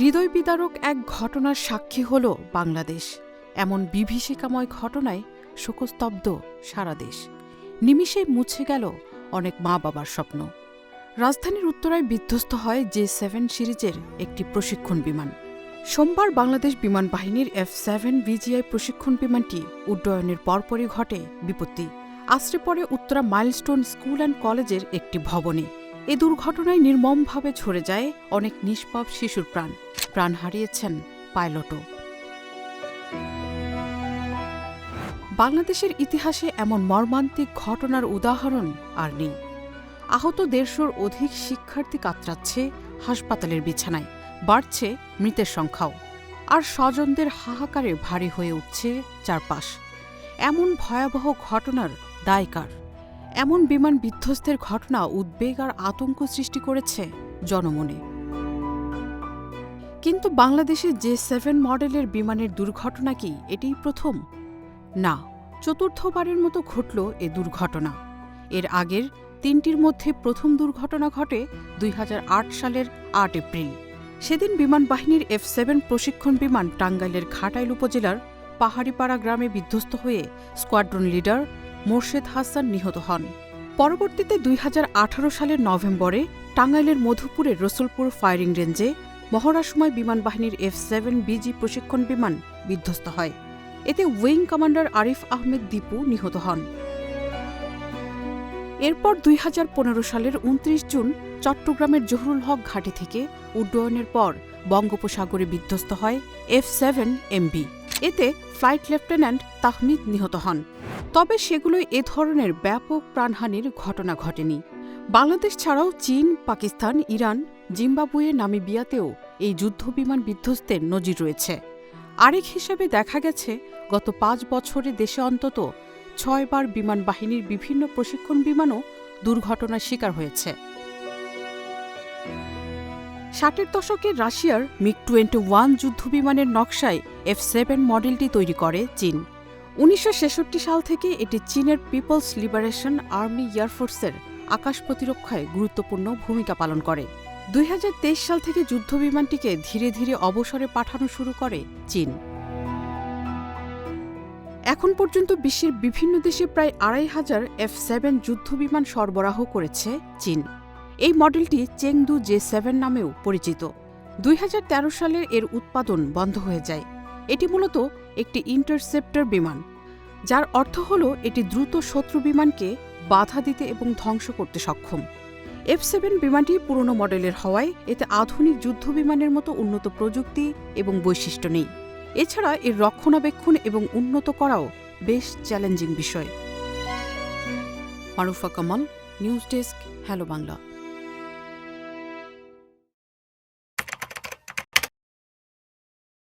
হৃদয় বিদারক এক ঘটনার সাক্ষী হল বাংলাদেশ। এমন বিভীষিকাময় ঘটনায় শোকস্তব্ধ সারা দেশ। নিমিষেই মুছে গেল অনেক মা বাবার স্বপ্ন। রাজধানীর উত্তরায় বিধ্বস্ত হয় জে সেভেন সিরিজের একটি প্রশিক্ষণ বিমান। সোমবার বাংলাদেশ বিমান বাহিনীর এফ সেভেন বিজিআই প্রশিক্ষণ বিমানটি উড্ডয়নের পরপরই ঘটে বিপত্তি। আশ্রে পড়ে উত্তরা মাইলস্টোন স্কুল অ্যান্ড কলেজের একটি ভবনে। এ দুর্ঘটনায় নির্মমভাবে ঝরে যায় অনেক নিষ্পাপ শিশুর প্রাণ। প্রাণ হারিয়েছেন পাইলটও। বাংলাদেশের ইতিহাসে এমন মর্মান্তিক ঘটনার উদাহরণ আর নেই। আহত দেড়শোর অধিক শিক্ষার্থী কাতরাচ্ছে হাসপাতালের বিছানায়, বাড়ছে মৃতের সংখ্যাও। আর স্বজনদের হাহাকারে ভারী হয়ে উঠছে চারপাশ। এমন ভয়াবহ ঘটনার দায়কার এমন বিমান বিধ্বস্তের ঘটনা, উদ্বেগ আর আতঙ্ক সৃষ্টি করেছে জনমনে। কিন্তু বাংলাদেশে যে সেভেন মডেলের বিমানের দুর্ঘটনা কি এটিই প্রথম? না, চতুর্থবারের মতো ঘটল এ দুর্ঘটনা। এর আগের তিনটির মধ্যে প্রথম দুর্ঘটনা ঘটে দুই হাজার আট সালের আট এপ্রিল। সেদিন বিমান বাহিনীর এফ সেভেন প্রশিক্ষণ বিমান টাঙ্গাইলের ঘাটাইল উপজেলার পাহাড়িপাড়া গ্রামে বিধ্বস্ত হয়ে স্কোয়াড্রন লিডার মোর্শেদ হাসান নিহত হন। পরবর্তীতে দুই হাজার আঠারো সালের নভেম্বরে টাঙ্গাইলের মধুপুরের রসুলপুর ফায়ারিং রেঞ্জে মহড়ার সময় বিমান বাহিনীর এফ সেভেন বিজি প্রশিক্ষণ বিমান বিধ্বস্ত হয়। এতে উইং কমান্ডার আরিফ আহমেদ দীপু নিহত হন। এরপর দুই হাজার পনেরো সালের উনত্রিশ জুন চট্টগ্রামের জহুরুল হক ঘাটি থেকে উড্ডয়নের পর বঙ্গোপসাগরে বিধ্বস্ত হয় এফ সেভেন এমবি। এতে ফ্লাইট লেফটেন্যান্ট তাহমিদ নিহত হন। তবে সেগুলোই এ ধরনের ব্যাপক প্রাণহানির ঘটনা ঘটেনি। বাংলাদেশ ছাড়াও চীন, পাকিস্তান, ইরান, জিম্বাবুয়ে, নামিবিয়াতেও এই যুদ্ধবিমান বিধ্বস্তের নজির রয়েছে। আরেক হিসাবে দেখা গেছে, গত পাঁচ বছরে দেশে অন্তত ছয়বার বিমান বাহিনীর বিভিন্ন প্রশিক্ষণ বিমানও দুর্ঘটনার শিকার হয়েছে। ষাটের দশকে রাশিয়ার মিগ টোয়েন্টি ওয়ান যুদ্ধবিমানের নকশায় এফ সেভেন মডেলটি তৈরি করে চীন। উনিশশো ছেষট্টি সাল থেকে এটি চীনের পিপলস লিবারেশন আর্মি এয়ারফোর্সের আকাশ প্রতিরক্ষায় গুরুত্বপূর্ণ ভূমিকা পালন করে। দুই হাজার তেইশ সাল থেকে যুদ্ধবিমানটিকে ধীরে ধীরে অবসরে পাঠানো শুরু করে চীন। এখন পর্যন্ত বিশ্বের বিভিন্ন দেশে প্রায় আড়াই হাজার এফ সেভেন যুদ্ধবিমান সরবরাহ করেছে চীন। এই মডেলটি চেংদু জে সেভেন নামেও পরিচিত। দুই সালের এর উৎপাদন বন্ধ হয়ে যায়। এটি মূলত একটি ইন্টারসেপ্টর বিমান, যার অর্থ হল এটি দ্রুত শত্রু বিমানকে বাধা দিতে এবং ধ্বংস করতে সক্ষম। এফ সেভেন বিমানটি পুরনো মডেলের হওয়ায় এতে আধুনিক যুদ্ধ বিমানের মতো উন্নত প্রযুক্তি এবং বৈশিষ্ট্য নেই। এছাড়া এর রক্ষণাবেক্ষণ এবং উন্নত করাও বেশ চ্যালেঞ্জিং বিষয়। Marufa Kamal, news desk, hello Bangla.